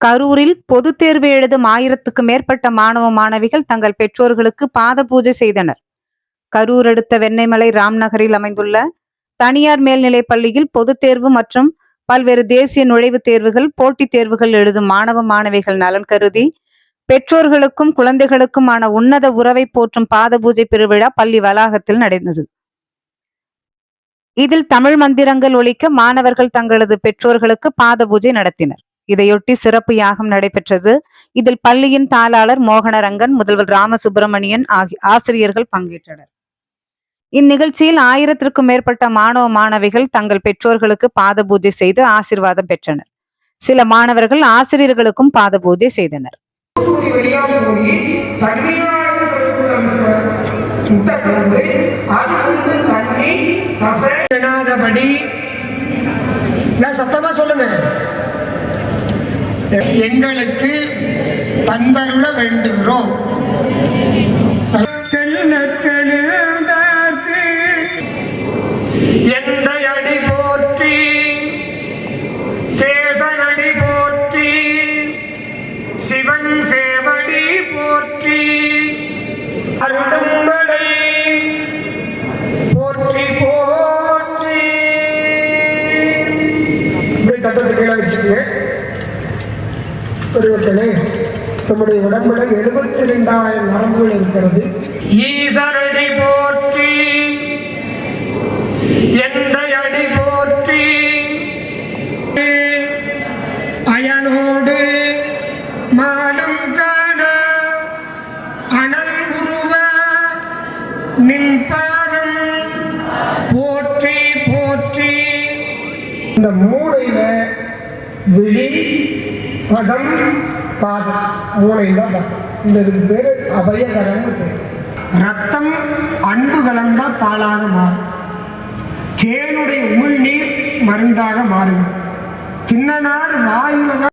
கரூரில் பொதுத் தேர்வு எழுதும் ஆயிரத்துக்கு மேற்பட்ட மாணவ மாணவிகள் தங்கள் பெற்றோர்களுக்கு பாத பூஜை செய்தனர். கரூர் அடுத்த வெண்ணெய்மலை ராம்நகரில் அமைந்துள்ள தனியார் மேல்நிலைப் பள்ளியில் பொதுத் தேர்வு மற்றும் பல்வேறு தேசிய நுழைவுத் தேர்வுகள் போட்டித் தேர்வுகள் எழுதும் மாணவ மாணவிகள் நலன் கருதி பெற்றோர்களுக்கும் குழந்தைகளுக்குமான உன்னத உறவை போற்றும் பாத பூஜை பெருவிழா பள்ளி வளாகத்தில் நடந்தது. இதில் தமிழ் மந்திரங்கள் ஒழிக்க மாணவர்கள் தங்களது பெற்றோர்களுக்கு பாத பூஜை நடத்தினர். இதையொட்டி சிறப்பு யாகம் நடைபெற்றது. இதில் பள்ளியின் தாளாளர் மோகனரங்கன் முதல்வர் ராமசுப்பிரமணியன் ஆகிய ஆசிரியர்கள் பங்கேற்றனர். இந்நிகழ்ச்சியில் ஆயிரத்திற்கும் மேற்பட்ட மாணவ மாணவிகள் தங்கள் பெற்றோர்களுக்கு பாதபூஜை செய்து ஆசிர்வாதம் பெற்றனர். சில மாணவர்கள் ஆசிரியர்களுக்கும் பாதபூஜை செய்தனர். சத்தமா சொல்லுங்க. எங்களுக்கு தந்தருள வேண்டுகிறோம். தென்ன எந்த அடி சிவன் சேவடி போற்றி இப்படி கீழே வச்சுக்கோங்க. பெரியவர்களே நம்முடைய உடம்புல எழுபத்தி ரெண்டாயிரம் நரம்புகள் இருக்கிறது. ஈசனடி போற்றி எந்த அடி போற்றி அயனோடு மாடும் காண அனல் உருவ நின் பாதம் போற்றி போற்றி. இந்த மூளையில விழி பதம் பாதம் மூளையில பதம். இந்த இதுக்கு பேரு அபயகரம்னு பேர். ரத்தம் அன்பு கலந்தா பாலாக மாறும். தேனுடைய உமிழ்நீர் மருந்தாக மாறுகிறது. தின்னனார் வாயுவத